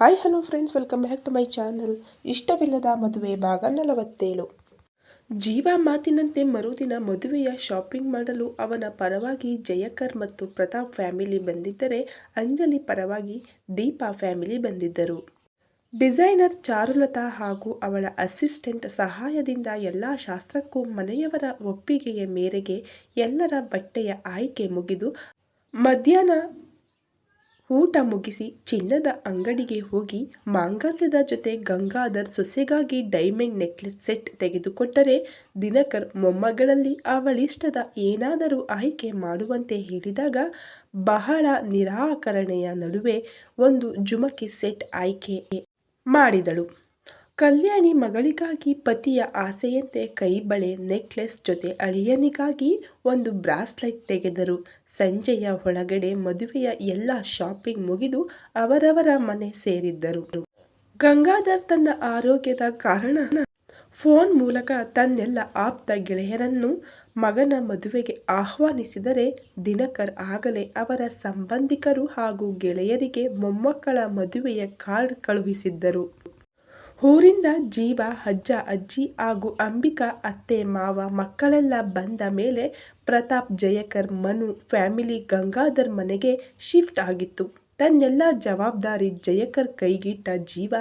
Hi hello friends welcome back to my channel ಇಷ್ಟವಿಲ್ಲದ ಮದುವೆ ಭಾಗ ನಲವತ್ತೇಳು. ಜೀವ ಮಾತಿನಂತೆ ಮರುದಿನ ಮದುವೆಯ ಶಾಪಿಂಗ್ ಮಾಡಲು ಅವನ ಪರವಾಗಿ ಜಯಕರ್ ಮತ್ತು ಪ್ರತಾಪ್ ಫ್ಯಾಮಿಲಿ ಬಂದಿದ್ದರೆ ಅಂಜಲಿ ಪರವಾಗಿ ದೀಪಾ ಫ್ಯಾಮಿಲಿ ಬಂದಿದ್ದರು. ಡಿಸೈನರ್ ಚಾರುಲತಾ ಹಾಗೂ ಅವಳ ಅಸಿಸ್ಟೆಂಟ್ ಸಹಾಯದಿಂದ ಎಲ್ಲ ಶಾಸ್ತ್ರಕ್ಕೂ ಮನೆಯವರ ಒಪ್ಪಿಗೆಯ ಮೇರೆಗೆ ಎಲ್ಲರ ಬಟ್ಟೆಯ ಆಯ್ಕೆ ಮುಗಿದು ಮಧ್ಯಾಹ್ನ ಊಟ ಮುಗಿಸಿ ಚಿನ್ನದ ಅಂಗಡಿಗೆ ಹೋಗಿ ಮಾಂಗಲ್ಯದ ಜೊತೆ ಗಂಗಾಧರ್ ಸೊಸೆಗಾಗಿ ಡೈಮಂಡ್ ನೆಕ್ಲೆಸ್ ಸೆಟ್ ತೆಗೆದುಕೊಟ್ಟರೆ ದಿನಕರ್ ಮೊಮ್ಮಗಳಲ್ಲಿ ಅವಳಿಷ್ಟದ ಏನಾದರೂ ಆಯ್ಕೆ ಮಾಡುವಂತೆ ಹೇಳಿದಾಗ ಬಹಳ ನಿರಾಕರಣೆಯ ನಡುವೆ ಒಂದು ಜುಮಕಿ ಸೆಟ್ ಆಯ್ಕೆ ಮಾಡಿದಳು. ಕಲ್ಯಾಣಿ ಮಗಳಿಗಾಗಿ ಪತಿಯ ಆಸೆಯಂತೆ ಕೈಬಳೆ ನೆಕ್ಲೆಸ್ ಜೊತೆ ಅಳಿಯನಿಗಾಗಿ ಒಂದು ಬ್ರಾಸ್ಲೆಟ್ ತೆಗೆದರು. ಸಂಜೆಯ ಒಳಗಡೆ ಮದುವೆಯ ಎಲ್ಲ ಶಾಪಿಂಗ್ ಮುಗಿದು ಅವರವರ ಮನೆ ಸೇರಿದ್ದರು. ಗಂಗಾಧರ್ ತನ್ನ ಆರೋಗ್ಯದ ಕಾರಣ ಫೋನ್ ಮೂಲಕ ತನ್ನೆಲ್ಲ ಆಪ್ತ ಗೆಳೆಯರನ್ನು ಮಗನ ಮದುವೆಗೆ ಆಹ್ವಾನಿಸಿದರೆ ದಿನಕರ್ ಆಗಲೇ ಅವರ ಸಂಬಂಧಿಕರು ಹಾಗೂ ಗೆಳೆಯರಿಗೆ ಮೊಮ್ಮಕ್ಕಳ ಮದುವೆಯ ಕಾರ್ಡ್ ಕಳುಹಿಸಿದ್ದರು. ಊರಿಂದ ಜೀವ, ಅಜ್ಜ, ಅಜ್ಜಿ ಹಾಗೂ ಅಂಬಿಕಾ, ಅತ್ತೆ, ಮಾವ, ಮಕ್ಕಳೆಲ್ಲ ಬಂದ ಮೇಲೆ ಪ್ರತಾಪ್, ಜಯಕರ್, ಮನು, ಫ್ಯಾಮಿಲಿ, ಗಂಗಾಧರ್ ಮನೆಗೆ ಶಿಫ್ಟ್ ಆಗಿತ್ತು. ತನ್ನೆಲ್ಲ ಜವಾಬ್ದಾರಿ ಜಯಕರ್ ಕೈಗಿಟ್ಟ ಜೀವ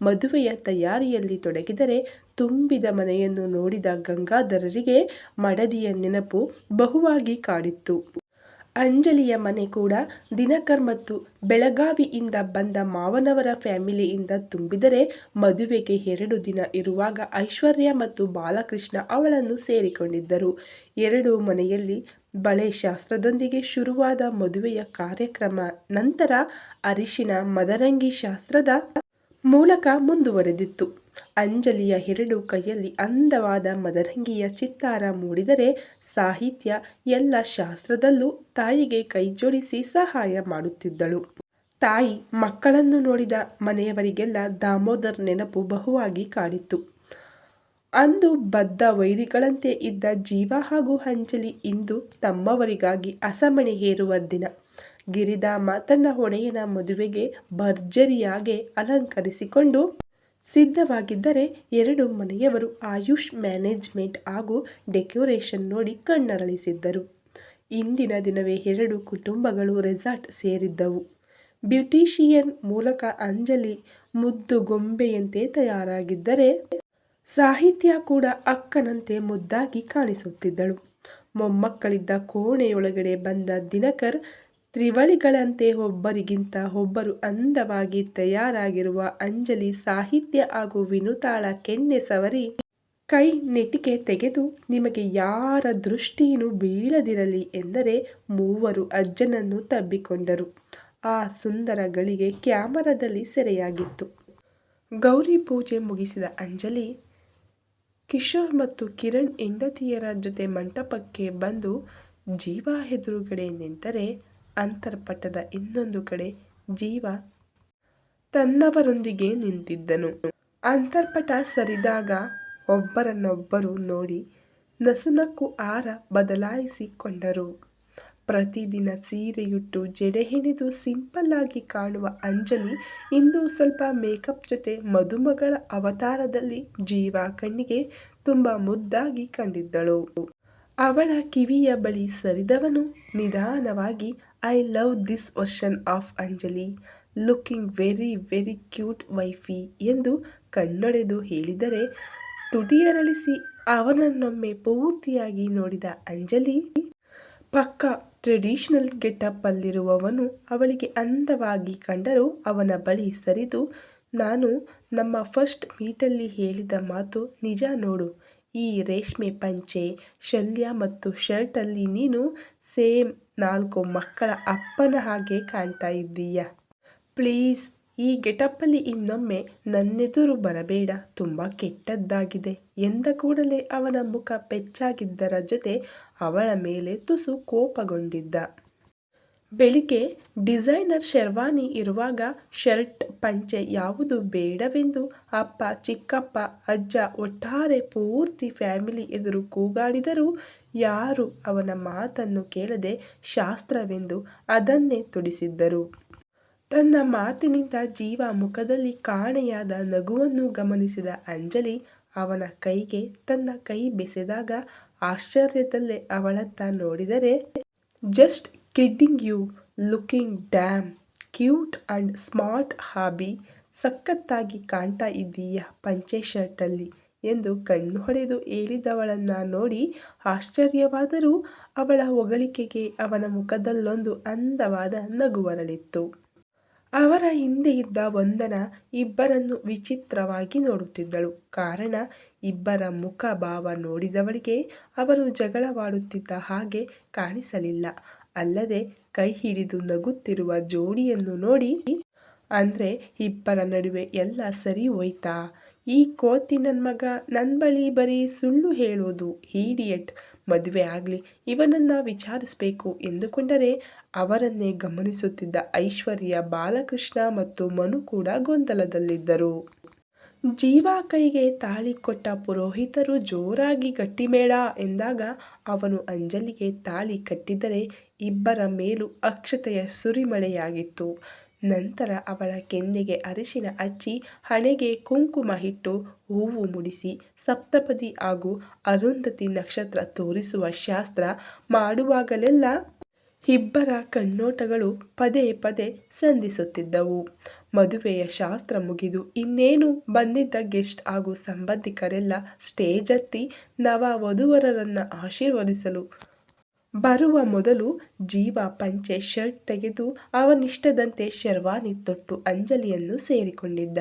ಮದುವೆಯ ತಯಾರಿಯಲ್ಲಿ ತೊಡಗಿದರೆ ತುಂಬಿದ ಮನೆಯನ್ನು ನೋಡಿದ ಗಂಗಾಧರರಿಗೆ ಮಡದಿಯ ನೆನಪು ಬಹುವಾಗಿ ಕಾಡಿತ್ತು. ಅಂಜಲಿಯ ಮನೆ ಕೂಡ ದಿನಕರ್ ಮತ್ತು ಬೆಳಗಾವಿಯಿಂದ ಬಂದ ಮಾವನವರ ಫ್ಯಾಮಿಲಿಯಿಂದ ತುಂಬಿದರೆ ಮದುವೆಗೆ ಎರಡು ದಿನ ಇರುವಾಗ ಐಶ್ವರ್ಯ ಮತ್ತು ಬಾಲಕೃಷ್ಣ ಅವಳನ್ನು ಸೇರಿಕೊಂಡಿದ್ದರು. ಎರಡು ಮನೆಯಲ್ಲಿ ಬಳೆ ಶಾಸ್ತ್ರದೊಂದಿಗೆ ಶುರುವಾದ ಮದುವೆಯ ಕಾರ್ಯಕ್ರಮ ನಂತರ ಅರಿಶಿನ, ಮದರಂಗಿ ಶಾಸ್ತ್ರದ ಮೂಲಕ ಮುಂದುವರೆದಿತ್ತು. ಅಂಜಲಿಯ ಎರಡು ಕೈಯಲ್ಲಿ ಅಂದವಾದ ಮದರಂಗಿಯ ಚಿತ್ತಾರ ಮೂಡಿದರೆ ಸಾಹಿತ್ಯ ಎಲ್ಲ ಶಾಸ್ತ್ರದಲ್ಲೂ ತಾಯಿಗೆ ಕೈಜೋಡಿಸಿ ಸಹಾಯ ಮಾಡುತ್ತಿದ್ದಳು. ತಾಯಿ ಮಕ್ಕಳನ್ನು ನೋಡಿದ ಮನೆಯವರಿಗೆಲ್ಲ ದಾಮೋದರ್ ನೆನಪು ಬಹುವಾಗಿ ಕಾಡಿತ್ತು. ಅಂದು ಬದ್ಧ ವೈರಿಗಳಂತೆ ಇದ್ದ ಜೀವ ಹಾಗೂ ಅಂಜಲಿ ಇಂದು ತಮ್ಮವರಿಗಾಗಿ ಅಸಮಣೆ ಹೇರುವ ದಿನ. ಗಿರಿಧಾಮ ತನ್ನ ಹೊಣೆಯನ ಮದುವೆಗೆ ಭರ್ಜರಿಯಾಗಿ ಅಲಂಕರಿಸಿಕೊಂಡು ಸಿದ್ಧವಾಗಿದ್ದರೆ ಎರಡು ಮನೆಯವರು ಆಯುಷ್ ಮ್ಯಾನೇಜ್ಮೆಂಟ್ ಹಾಗೂ ಡೆಕೋರೇಷನ್ ನೋಡಿ ಕಣ್ಣರಳಿಸಿದ್ದರು. ಇಂದಿನ ದಿನವೇ ಎರಡು ಕುಟುಂಬಗಳು ರೆಸಾರ್ಟ್ ಸೇರಿದ್ದವು. ಬ್ಯೂಟಿಷಿಯನ್ ಮೂಲಕ ಅಂಜಲಿ ಮುದ್ದು ಗೊಂಬೆಯಂತೆ ತಯಾರಾಗಿದ್ದರೆ ಸಾಹಿತ್ಯ ಕೂಡ ಅಕ್ಕನಂತೆ ಮುದ್ದಾಗಿ ಕಾಣಿಸುತ್ತಿದ್ದಳು. ಮೊಮ್ಮಕ್ಕಳಿದ್ದ ಕೋಣೆಯೊಳಗಡೆ ಬಂದ ದಿನಕರ್ ತ್ರಿವಳಿಗಳಂತೆ ಒಬ್ಬರಿಗಿಂತ ಒಬ್ಬರು ಅಂದವಾಗಿ ತಯಾರಾಗಿರುವ ಅಂಜಲಿ ಸಾಹಿತ್ಯ ಹಾಗೂ ವಿನುತಾಳ ಕೆನ್ನೆ ಸವರಿ ಕೈ ನೆಟಿಕೆ ತೆಗೆದು ನಿಮಗೆ ಯಾರ ದೃಷ್ಟಿಯೂ ಬೀಳದಿರಲಿ ಎಂದರೆ ಮೂವರು ಅಜ್ಜನನ್ನು ತಬ್ಬಿಕೊಂಡರು. ಆ ಸುಂದರ ಗಳಿಗೆ ಕ್ಯಾಮರಾದಲ್ಲಿ ಸೆರೆಯಾಗಿತ್ತು. ಗೌರಿ ಪೂಜೆ ಮುಗಿಸಿದ ಅಂಜಲಿ, ಕಿಶೋರ್ ಮತ್ತು ಕಿರಣ್ ಹೆಂಡತಿಯರ ಜೊತೆ ಮಂಟಪಕ್ಕೆ ಬಂದು ಜೀವ ಎದುರುಗಡೆ ನಿಂತರೆ ಅಂತರ್ಪಟದ ಇನ್ನೊಂದು ಕಡೆ ಜೀವ ತನ್ನವರೊಂದಿಗೆ ನಿಂತಿದ್ದನು. ಅಂತರ್ಪಟ ಸರಿದಾಗ ಒಬ್ಬರನ್ನೊಬ್ಬರು ನೋಡಿ ನಸುನಕ್ಕು ಆರ ಬದಲಾಯಿಸಿಕೊಂಡರು. ಪ್ರತಿದಿನ ಸೀರೆಯುಟ್ಟು ಜಡೆ ಹಿಡಿದು ಸಿಂಪಲ್ ಆಗಿ ಕಾಣುವ ಅಂಜಲಿ ಇಂದು ಸ್ವಲ್ಪ ಮೇಕಪ್ ಜೊತೆ ಮದುಮಗಳ ಅವತಾರದಲ್ಲಿ ಜೀವ ಕಣ್ಣಿಗೆ ತುಂಬ ಮುದ್ದಾಗಿ ಕಂಡಿದ್ದಳು. ಅವಳ ಕಿವಿಯ ಬಳಿ ಸರಿದವನು. ನಿಧಾನವಾಗಿ I love this version of Anjali looking very very cute wifey ಎಂದು ಕಣ್ಣೊಡೆದು ಹೇಳಿದರೆ, ತುಟಿಯರಳಿಸಿ ಅವನನ್ನೊಮ್ಮೆ ಪೂರ್ತಿಯಾಗಿ ನೋಡಿದ ಅಂಜಲಿ, ಪಕ್ಕ ಟ್ರೆಡಿಷನಲ್ ಗೆಟಪ್ಪಲ್ಲಿರುವವನು ಅವಳಿಗೆ ಅಂದವಾಗಿ ಕಂಡರೂ ಅವನ ಬಳಿ ಸರಿದು, ನಾನು ನಮ್ಮ ಫಸ್ಟ್ ಮೀಟಲ್ಲಿ ಹೇಳಿದ ಮಾತು ನಿಜ ನೋಡು ಈ ರೇಷ್ಮೆ ಪಂಚೆ, ಶಲ್ಯ ಮತ್ತು ಶರ್ಟಲ್ಲಿ ನೀನು ಸೇಮ್ ನಾಲ್ಕು ಮಕ್ಕಳ ಅಪ್ಪನ ಹಾಗೆ ಕಾಣ್ತಾ ಇದ್ದೀಯ. ಪ್ಲೀಸ್, ಈ ಗೆಟಪ್ಪಲ್ಲಿ ಇನ್ನೊಮ್ಮೆ ನನ್ನೆದುರು ಬರಬೇಡ. ತುಂಬ ಕೆಟ್ಟದ್ದಾಗಿದೆ. ಎಂದ ಕೂಡಲೇ ಅವನ ಮುಖ ಪೆಚ್ಚಾಗಿದ್ದರ ಜೊತೆ ಅವಳ ಮೇಲೆ ತುಸು ಕೋಪಗೊಂಡಿದ್ದ. ಬೆಳಿಗ್ಗೆ ಡಿಸೈನರ್ ಶೆರ್ವಾನಿ ಇರುವಾಗ ಶರ್ಟ್ ಪಂಚೆ ಯಾವುದು ಬೇಡವೆಂದು ಅಪ್ಪ, ಚಿಕ್ಕಪ್ಪ, ಅಜ್ಜ ಒಟ್ಟಾರೆ ಪೂರ್ತಿ ಫ್ಯಾಮಿಲಿ ಎದುರು ಕೂಗಾಡಿದರೂ ಯಾರು ಅವನ ಮಾತನ್ನು ಕೇಳದೆ ಶಾಸ್ತ್ರವೆಂದು ಅದನ್ನೇ ತುಡಿಸಿದ್ದರು. ತನ್ನ ಮಾತಿನಿಂದ ಜೀವ ಮುಖದಲ್ಲಿ ಕಾಣೆಯಾದ ನಗುವನ್ನು ಗಮನಿಸಿದ ಅಂಜಲಿ ಅವನ ಕೈಗೆ ತನ್ನ ಕೈ ಬೆಸೆದಾಗ ಆಶ್ಚರ್ಯದಲ್ಲೇ ಅವಳತ್ತ ನೋಡಿದರೆ, just kidding you looking damn cute and smart hubby ಸಖತ್ತಾಗಿ ಕಾಣ್ತಾ ಇದ್ದೀಯ ಪಂಚೆ ಶರ್ಟಲ್ಲಿ ಎಂದು ಕಣ್ಣು ಹೊಡೆದು ಹೇಳಿದವಳನ್ನು ನೋಡಿ ಆಶ್ಚರ್ಯವಾದರೂ ಅವಳ ಹೊಗಳಿಕೆಗೆ ಅವನ ಮುಖದಲ್ಲೊಂದು ಅಂದವಾದ ನಗು ಬರಲಿತ್ತು ಅವರ ಹಿಂದೆ ಇದ್ದ ವಂದನ ಇಬ್ಬರನ್ನು ವಿಚಿತ್ರವಾಗಿ ನೋಡುತ್ತಿದ್ದಳು. ಕಾರಣ, ಇಬ್ಬರ ಮುಖ ಭಾವ ನೋಡಿದವಳಿಗೆ ಅವರು ಜಗಳವಾಡುತ್ತಿದ್ದ ಹಾಗೆ ಕಾಣಿಸಲಿಲ್ಲ. ಅಲ್ಲದೆ ಕೈ ಹಿಡಿದು ನಗುತ್ತಿರುವ ಜೋಡಿಯನ್ನು ನೋಡಿ, ಅಂದರೆ ಇಬ್ಬರ ನಡುವೆ ಎಲ್ಲ ಸರಿ ಹೋಯ್ತಾ? ಈ ಕೋತಿ ನನ್ನ ಮಗ ನನ್ನ ಬಳಿ ಬರೀ ಸುಳ್ಳು ಹೇಳೋದು ಹೀಡಿಯಟ್ ಮದುವೆ ಆಗಲಿ, ಇವನನ್ನು ವಿಚಾರಿಸಬೇಕು ಎಂದುಕೊಂಡರೆ ಅವರನ್ನೇ ಗಮನಿಸುತ್ತಿದ್ದ ಐಶ್ವರ್ಯ, ಬಾಲಕೃಷ್ಣ ಮತ್ತು ಮನು ಕೂಡ ಗೊಂದಲದಲ್ಲಿದ್ದರು. ಜೀವ ಕೈಗೆ ತಾಳಿ ಕೊಟ್ಟ ಪುರೋಹಿತರು ಜೋರಾಗಿ ಗಟ್ಟಿಮೇಳ ಎಂದಾಗ ಅವನು ಅಂಜಲಿಗೆ ತಾಳಿ ಕಟ್ಟಿದರೆ ಇಬ್ಬರ ಮೇಲೂ ಅಕ್ಷತೆಯ ಸುರಿಮಳೆಯಾಗಿತ್ತು. ನಂತರ ಅವಳ ಕೆನ್ನೆಗೆ ಅರಿಶಿನ ಹಚ್ಚಿ ಹಣೆಗೆ ಕುಂಕುಮ ಇಟ್ಟು ಹೂವು ಮುಡಿಸಿ ಸಪ್ತಪದಿ ಹಾಗೂ ಅರುಂಧತಿ ನಕ್ಷತ್ರ ತೋರಿಸುವ ಶಾಸ್ತ್ರ ಮಾಡುವಾಗಲೆಲ್ಲ ಇಬ್ಬರ ಕಣ್ಣೋಟಗಳು ಪದೇ ಪದೇ ಸಂಧಿಸುತ್ತಿದ್ದವು. ಮದುವೆಯ ಶಾಸ್ತ್ರ ಮುಗಿದು ಇನ್ನೇನು ಬಂದಿದ್ದ ಗೆಸ್ಟ್ ಹಾಗೂ ಸಂಬಂಧಿಕರೆಲ್ಲ ಸ್ಟೇಜ್ ಹತ್ತಿ ನವ ವಧುವರರನ್ನು ಆಶೀರ್ವದಿಸಲು ಬರುವ ಮೊದಲು ಜೀವ ಪಂಚೆ ಶರ್ಟ್ ತೆಗೆದು ಅವನಿಷ್ಟದಂತೆ ಶರ್ವಾನಿ ತೊಟ್ಟು ಅಂಜಲಿಯನ್ನು ಸೇರಿಕೊಂಡಿದ್ದ.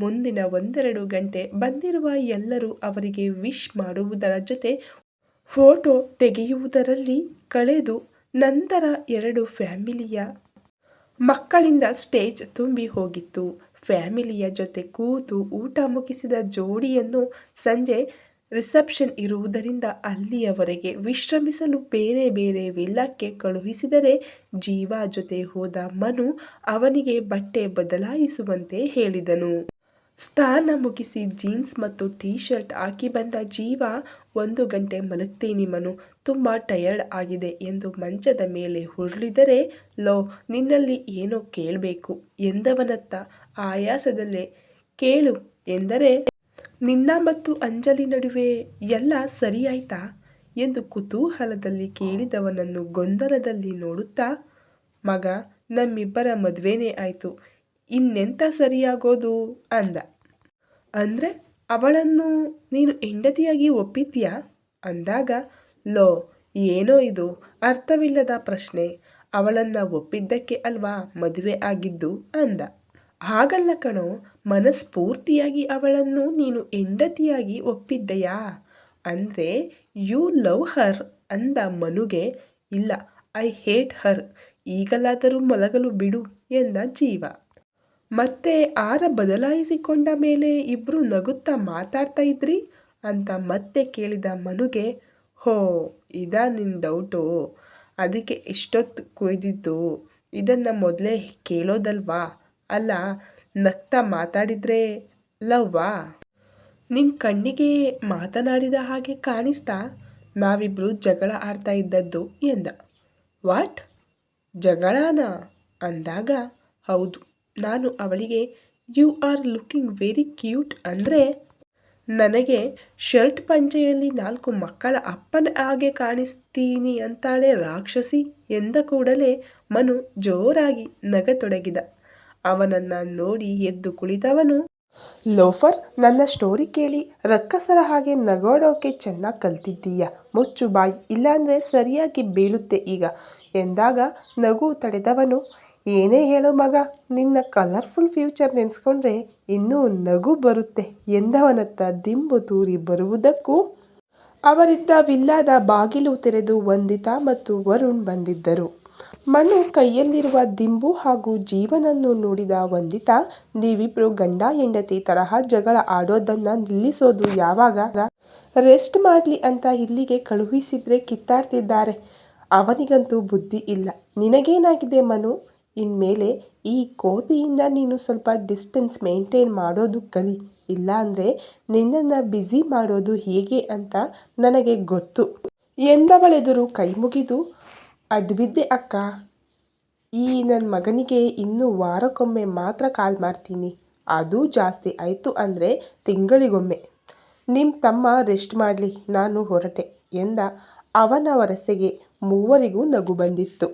ಮುಂದಿನ ಒಂದೆರಡು ಗಂಟೆ ಬಂದಿರುವ ಎಲ್ಲರೂ ಅವರಿಗೆ ವಿಶ್ ಮಾಡುವುದರ ಜೊತೆ ಫೋಟೋ ತೆಗೆಯುವುದರಲ್ಲಿ ಕಳೆದು ನಂತರ ಎರಡು ಫ್ಯಾಮಿಲಿಯ ಮಕ್ಕಳಿಂದ ಸ್ಟೇಜ್ ತುಂಬಿ ಹೋಗಿತ್ತು. ಫ್ಯಾಮಿಲಿಯ ಜೊತೆ ಕೂತು ಊಟ ಮುಗಿಸಿದ ಜೋಡಿಯನ್ನು ಸಂಜೆ ರಿಸೆಪ್ಷನ್ ಇರುವುದರಿಂದ ಅಲ್ಲಿಯವರೆಗೆ ವಿಶ್ರಮಿಸಲು ಬೇರೆ ಬೇರೆ ವಿಲ್ಲಕ್ಕೆ ಕಳುಹಿಸಿದರೆ ಜೀವ ಜೊತೆ ಹೋದ ಮನು ಅವನಿಗೆ ಬಟ್ಟೆ ಬದಲಾಯಿಸುವಂತೆ ಹೇಳಿದನು. ಸ್ನಾನ ಮುಗಿಸಿ ಜೀನ್ಸ್ ಮತ್ತು ಟೀ ಶರ್ಟ್ ಹಾಕಿ ಬಂದ ಜೀವ, ಒಂದು ಗಂಟೆ ಮಲಗ್ತೀನಿ ಮನು ತುಂಬ ಟಯರ್ಡ್ ಆಗಿದೆ ಎಂದು ಮಂಚದ ಮೇಲೆ ಹುರುಳಿದರೆ, ಲೋ, ನಿನ್ನಲ್ಲಿ ಏನೋ ಕೇಳಬೇಕು ಎಂದವನತ್ತ ಆಯಾಸದಲ್ಲೇ ಕೇಳು ಎಂದರೆ, ನಿನ್ನ ಮತ್ತು ಅಂಜಲಿ ನಡುವೆ ಎಲ್ಲ ಸರಿಯಾಯ್ತಾ ಎಂದು ಕುತೂಹಲದಲ್ಲಿ ಕೇಳಿದವನನ್ನು ಗೊಂದಲದಲ್ಲಿ ನೋಡುತ್ತಾ, ಮಗ, ನಮ್ಮಿಬ್ಬರ ಮದುವೆನೇ ಆಯಿತು. ಇನ್ನೆಂಥ ಸರಿಯಾಗೋದು ಅಂದ. ಅಂದರೆ ಅವಳನ್ನು ನೀನು ಹೆಂಡತಿಯಾಗಿ ಒಪ್ಪಿದ್ಯಾ ಅಂದಾಗ, ಲೋ, ಏನೋ ಇದು, ಅರ್ಥವಿಲ್ಲದ ಪ್ರಶ್ನೆ. ಅವಳನ್ನು ಒಪ್ಪಿದ್ದಕ್ಕೆ ಅಲ್ವಾ ಮದುವೆ ಆಗಿದ್ದು ಅಂದ. ಹಾಗಲ್ಲ ಕಣೋ, ಮನಸ್ಫೂರ್ತಿಯಾಗಿ ಅವಳನ್ನು ನೀನು ಹೆಂಡತಿಯಾಗಿ ಒಪ್ಪಿದ್ದೆಯಾ? ಅಂದರೆ, ಯು ಲವ್ ಹರ್ ಅಂದ ಮನುಗೆ, ಇಲ್ಲ, ಐ ಹೇಟ್ ಹರ್, ಈಗಲಾದರೂ ಮಲಗಲು ಬಿಡು ಎಂದ ಜೀವ. ಮತ್ತೆ ಆರ ಬದಲಾಯಿಸಿಕೊಂಡ ಮೇಲೆ ಇಬ್ಬರು ನಗುತ್ತಾ ಮಾತಾಡ್ತಾ ಇದ್ರಿ? ಅಂತ ಮತ್ತೆ ಕೇಳಿದ ಮನುಗೆ, ಹೋ, ಇದಾ ನಿನ್ನ ಡೌಟು. ಅದಕ್ಕೆ ಇಷ್ಟೊತ್ತು ಕುಯ್ದಿದ್ದು? ಇದನ್ನು ಮೊದಲೇ ಕೇಳೋದಲ್ವಾ? ಅಲ್ಲ, ನಗ್ತಾ ಮಾತಾಡಿದರೆ ಲವ್ವಾ? ನಿನ್ನ ಕಣ್ಣಿಗೆ ಮಾತನಾಡಿದ ಹಾಗೆ ಕಾಣಿಸ್ತಾ? ನಾವಿಬ್ಬರು ಜಗಳ ಆಡ್ತಾ ಇದ್ದದ್ದು ಎಂದ. ವಾಟ್? ಜಗಳಾನ? ಅಂದಾಗ, ಹೌದು. ನಾನು ಅವಳಿಗೆ you are looking very cute ಅಂದರೆ, ನನಗೆ ಶರ್ಟ್ ಪಂಚೆಯಲ್ಲಿ ನಾಲ್ಕು ಮಕ್ಕಳ ಅಪ್ಪನ ಹಾಗೆ ಕಾಣಿಸ್ತೀನಿ ಅಂತಾಳೆ ರಾಕ್ಷಸಿ ಎಂದ ಕೂಡಲೇ ಮನು ಜೋರಾಗಿ ನಗತೊಡಗಿದ. ಅವನನ್ನು ನೋಡಿ ಎದ್ದು ಕುಳಿತವನು, ಲೋಫರ್, ನನ್ನ ಸ್ಟೋರಿ ಕೇಳಿ. ರಕ್ಕಸರ ಹಾಗೆ ನಗೋಡೋಕೆ ಚೆನ್ನಾಗಿ ಕಲ್ತಿದ್ದೀಯ? ಮುಚ್ಚು ಬಾಯಿ. ಇಲ್ಲಾಂದರೆ ಸರಿಯಾಗಿ ಬೀಳುತ್ತೆ ಈಗ. ಎಂದಾಗ ನಗು ತಡೆದವನು ಏನೇ ಹೇಳು ಮಗ, ನಿನ್ನ ಕಲರ್ಫುಲ್ ಫ್ಯೂಚರ್ ನೆನೆಸ್ಕೊಂಡ್ರೆ ಇನ್ನೂ ನಗು ಬರುತ್ತೆ ಎಂದವನತ್ತ ದಿಂಬು ತೂರಿ ಬರುವುದಕ್ಕೂ. ಅವರಿದ್ದ ವಿಲ್ಲಾದ ಬಾಗಿಲು ತೆರೆದು ವಂದಿತಾ ಮತ್ತು ವರುಣ್ ಬಂದಿದ್ದರು. ಮನು ಕೈಯಲ್ಲಿರುವ ದಿಂಬು ಹಾಗೂ ಜೀವನನ್ನು ನೋಡಿದ ವಂದಿತಾ, ನೀವಿಬ್ರು ಗಂಡ ಹೆಂಡತಿ ತರಹ ಜಗಳ ಆಡೋದನ್ನ ನಿಲ್ಲಿಸೋದು ಯಾವಾಗ? ರೆಸ್ಟ್ ಮಾಡಲಿ ಅಂತ ಇಲ್ಲಿಗೆ ಕಳುಹಿಸಿದ್ರೆ ಕಿತ್ತಾಡ್ತಿದ್ದಾರೆ. ಅವನಿಗಂತೂ ಬುದ್ಧಿ ಇಲ್ಲ. ನಿನಗೇನಾಗಿದೆ ಮನು? ಇನ್ಮೇಲೆ ಈ ಕೋತಿಯಿಂದ ನೀನು ಸ್ವಲ್ಪ ಡಿಸ್ಟೆನ್ಸ್ ಮೇಂಟೈನ್ ಮಾಡೋದು ಕಲಿ. ಇಲ್ಲಾಂದರೆ ನಿನ್ನನ್ನು ಬ್ಯುಸಿ ಮಾಡೋದು ಹೇಗೆ ಅಂತ ನನಗೆ ಗೊತ್ತು. ಎಂದವಳೆದುರು ಕೈ ಮುಗಿದು ಅಡ್ಬಿದ್ದೆ ಅಕ್ಕ, ಈ ನನ್ನ ಮಗನಿಗೆ ಇನ್ನೂ ವಾರಕ್ಕೊಮ್ಮೆ ಮಾತ್ರ ಕಾಲ್ ಮಾಡ್ತೀನಿ. ಅದು ಜಾಸ್ತಿ ಆಯಿತು ಅಂದರೆ ತಿಂಗಳಿಗೊಮ್ಮೆ. ನಿಮ್ಮ ತಮ್ಮ ರೆಸ್ಟ್ ಮಾಡಲಿ, ನಾನು ಹೊರಟೆ ಎಂದ ಅವನ ವರಸೆಗೆ ಮೂವರಿಗೂ ನಗು ಬಂದಿತ್ತು.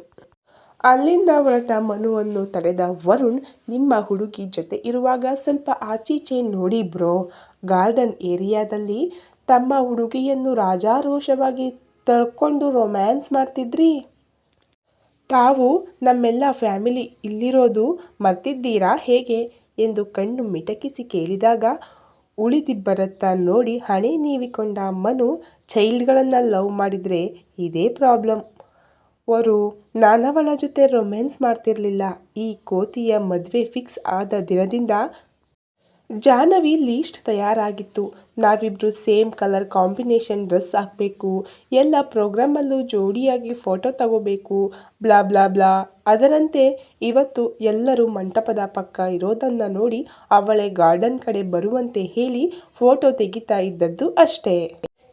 ಅಲ್ಲಿಂದ ಹೊರಟ ಮನುವನ್ನು ತಡೆದ ವರುಣ್ ನಿಮ್ಮ ಹುಡುಗಿ ಜೊತೆ ಇರುವಾಗ ಸ್ವಲ್ಪ ಆಚೀಚೆ ನೋಡಿ ಬ್ರೋ. ಗಾರ್ಡನ್ ಏರಿಯಾದಲ್ಲಿ ತಮ್ಮ ಹುಡುಗಿಯನ್ನು ರಾಜಾರೋಷವಾಗಿ ತಳ್ಕೊಂಡು ರೊಮ್ಯಾನ್ಸ್ ಮಾಡ್ತಿದ್ರಿ? ತಾವು ನಮ್ಮೆಲ್ಲ ಫ್ಯಾಮಿಲಿ ಇಲ್ಲಿರೋದು ಮರ್ತಿದ್ದೀರಾ ಹೇಗೆ? ಎಂದು ಕಣ್ಣು ಮಿಟಕಿಸಿ ಕೇಳಿದಾಗ ಉಳಿದಿಬ್ಬರತ್ತ ನೋಡಿ ಹಣೆ ನೀವಿಕೊಂಡ ಮನು ಚೈಲ್ಡ್ಗಳನ್ನು ಲವ್ ಮಾಡಿದರೆ ಇದೇ ಪ್ರಾಬ್ಲಮ್. ವರು ನಾನವಳ ಜೊತೆ ರೊಮ್ಯಾನ್ಸ್ ಮಾಡ್ತಿರ್ಲಿಲ್ಲ. ಈ ಕೋತಿಯ ಮದುವೆ ಫಿಕ್ಸ್ ಆದ ದಿನದಿಂದ ಜಾಹ್ನವಿ ಲೀಸ್ಟ್ ತಯಾರಾಗಿತ್ತು. ನಾವಿಬ್ಬರು ಸೇಮ್ ಕಲರ್ ಕಾಂಬಿನೇಷನ್ ಡ್ರೆಸ್ ಹಾಕಬೇಕು. ಎಲ್ಲ ಪ್ರೋಗ್ರಾಮಲ್ಲೂ ಜೋಡಿಯಾಗಿ ಫೋಟೋ ತಗೋಬೇಕು. Blah blah blah. ಅದರಂತೆ ಇವತ್ತು ಎಲ್ಲರೂ ಮಂಟಪದ ಪಕ್ಕ ಇರೋದನ್ನು ನೋಡಿ ಅವಳೆ ಗಾರ್ಡನ್ ಕಡೆ ಬರುವಂತೆ ಹೇಳಿ ಫೋಟೋ ತೆಗಿತಾ ಇದ್ದದ್ದು ಅಷ್ಟೇ.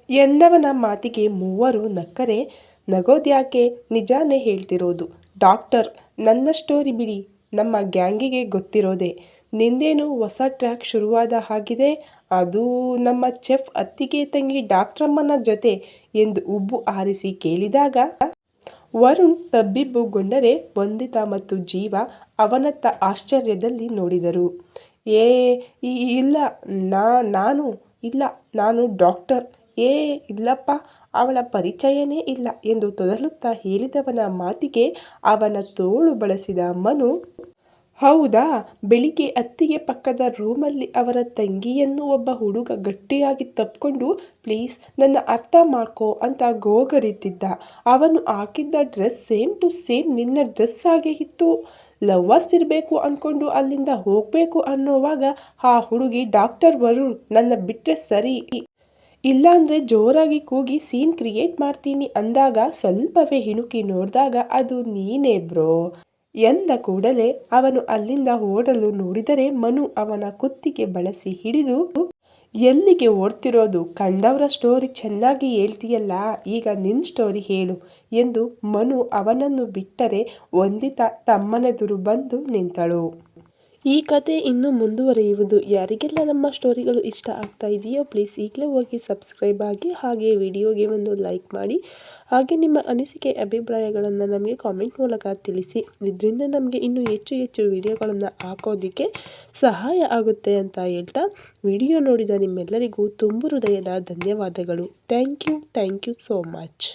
ಎಂದವನ ಮಾತಿಗೆ ಮೂವರು ನಕ್ಕರೆ ನಗೋದ್ಯಾಕೆ ನಿಜಾನೇ ಹೇಳ್ತಿರೋದು? ಡಾಕ್ಟರ್, ನನ್ನ ಸ್ಟೋರಿ ಬಿಡಿ. ನಮ್ಮ ಗ್ಯಾಂಗಿಗೆ ಗೊತ್ತಿರೋದೆ, ನಿಂದೇನು ಹೊಸ ಟ್ರ್ಯಾಕ್ ಶುರುವಾದ ಹಾಗಿದೆ. ಅದು ನಮ್ಮ ಚೆಫ್ ಅತ್ತಿಗೆ ತಂಗಿ ಡಾಕ್ಟ್ರಮ್ಮನ ಜೊತೆ ಎಂದು ಉಬ್ಬು ಆರಿಸಿ ಕೇಳಿದಾಗ, ವರುಣ್ ತಬ್ಬಿಬ್ಬುಗೊಂಡರೆ ವಂದಿತಾ ಮತ್ತು ಜೀವ ಅವನತ್ತ ಆಶ್ಚರ್ಯದಲ್ಲಿ ನೋಡಿದರು. ಏ, ಇಲ್ಲ, ನಾ, ನಾನು, ಇಲ್ಲ, ನಾನು ಡಾಕ್ಟರ್. ಏ, ಇಲ್ಲಪ್ಪ ಅವಳ ಪರಿಚಯನೇ ಇಲ್ಲ ಎಂದು ತೊದಲುತ್ತಾ ಹೇಳಿದವನ ಮಾತಿಗೆ ಅವನ ತೋಳು ಬಳಸಿದ ಮನು, ಹೌದಾ, ಬೆಳಿಗ್ಗೆ ಅತ್ತಿಗೆ ಪಕ್ಕದ ರೂಮಲ್ಲಿ ಅವರ ತಂಗಿಯನ್ನು ಒಬ್ಬ ಹುಡುಗ ಗಟ್ಟಿಯಾಗಿ ತಪ್ಕೊಂಡು, ಪ್ಲೀಸ್, ನನ್ನ ಅರ್ಥ ಮಾಡ್ಕೋ ಅಂತ ಗೋಗರಿದ್ದಿದ್ದ. ಅವನು ಹಾಕಿದ್ದ ಡ್ರೆಸ್ ಸೇಮ್ ಟು ಸೇಮ್ ನಿನ್ನ ಡ್ರೆಸ್ ಹಾಗೆ ಇತ್ತು. ಲವರ್ಸ್ ಇರಬೇಕು ಅಂದ್ಕೊಂಡು ಅಲ್ಲಿಂದ ಹೋಗಬೇಕು ಅನ್ನೋವಾಗ ಆ ಹುಡುಗಿ ಡಾಕ್ಟರ್ ವರುಣ್ ನನ್ನ ಬಿಟ್ಟರೆ ಸರಿ ಇಲ್ಲಾಂದರೆ ಜೋರಾಗಿ ಕೂಗಿ ಸೀನ್ ಕ್ರಿಯೇಟ್ ಮಾಡ್ತೀನಿ ಅಂದಾಗ ಸ್ವಲ್ಪವೇ ಹಿಣುಕಿ ನೋಡಿದಾಗ ಅದು ನೀನೇ ಬ್ರೋ. ಎಂದ ಕೂಡಲೇ ಅವನು ಅಲ್ಲಿಂದ ಓಡಲು ನೋಡಿದರೆ ಮನು ಅವನ ಕುತ್ತಿಗೆ ಬಳಸಿ ಹಿಡಿದು, ಎಲ್ಲಿಗೆ ಓಡ್ತಿರೋದು? ಕಂಡವರ ಸ್ಟೋರಿ ಚೆನ್ನಾಗಿ ಹೇಳ್ತೀಯಲ್ಲ, ಈಗ ನಿನ್ನ ಸ್ಟೋರಿ ಹೇಳು ಎಂದು ಮನು ಅವನನ್ನು ಬಿಟ್ಟರೆ ವಂದಿತ ತಮ್ಮನೆದುರು ಬಂದು ನಿಂತಳು. ಈ ಕತೆ ಇನ್ನೂ ಮುಂದುವರಿಯುವುದು ಯಾರಿಗೆಲ್ಲ ನಮ್ಮ ಸ್ಟೋರಿಗಳು ಇಷ್ಟ ಆಗ್ತಾ ಇದೆಯೋ ಪ್ಲೀಸ್ ಈಗಲೇ ಹೋಗಿ ಸಬ್ಸ್ಕ್ರೈಬ್ ಆಗಿ ಹಾಗೆ ವಿಡಿಯೋಗೆ ಒಂದು ಲೈಕ್ ಮಾಡಿ. ಹಾಗೆ ನಿಮ್ಮ ಅನಿಸಿಕೆ, ಅಭಿಪ್ರಾಯಗಳನ್ನು ನಮಗೆ ಕಾಮೆಂಟ್ ಮೂಲಕ ತಿಳಿಸಿ. ಇದರಿಂದ ನಮಗೆ ಇನ್ನೂ ಹೆಚ್ಚು ಹೆಚ್ಚು ವಿಡಿಯೋಗಳನ್ನು ಹಾಕೋದಕ್ಕೆ ಸಹಾಯ ಆಗುತ್ತೆ ಅಂತ ಹೇಳ್ತಾ ವಿಡಿಯೋ ನೋಡಿದ ನಿಮ್ಮೆಲ್ಲರಿಗೂ ತುಂಬು ಹೃದಯದ ಧನ್ಯವಾದಗಳು. Thank you thank you so much.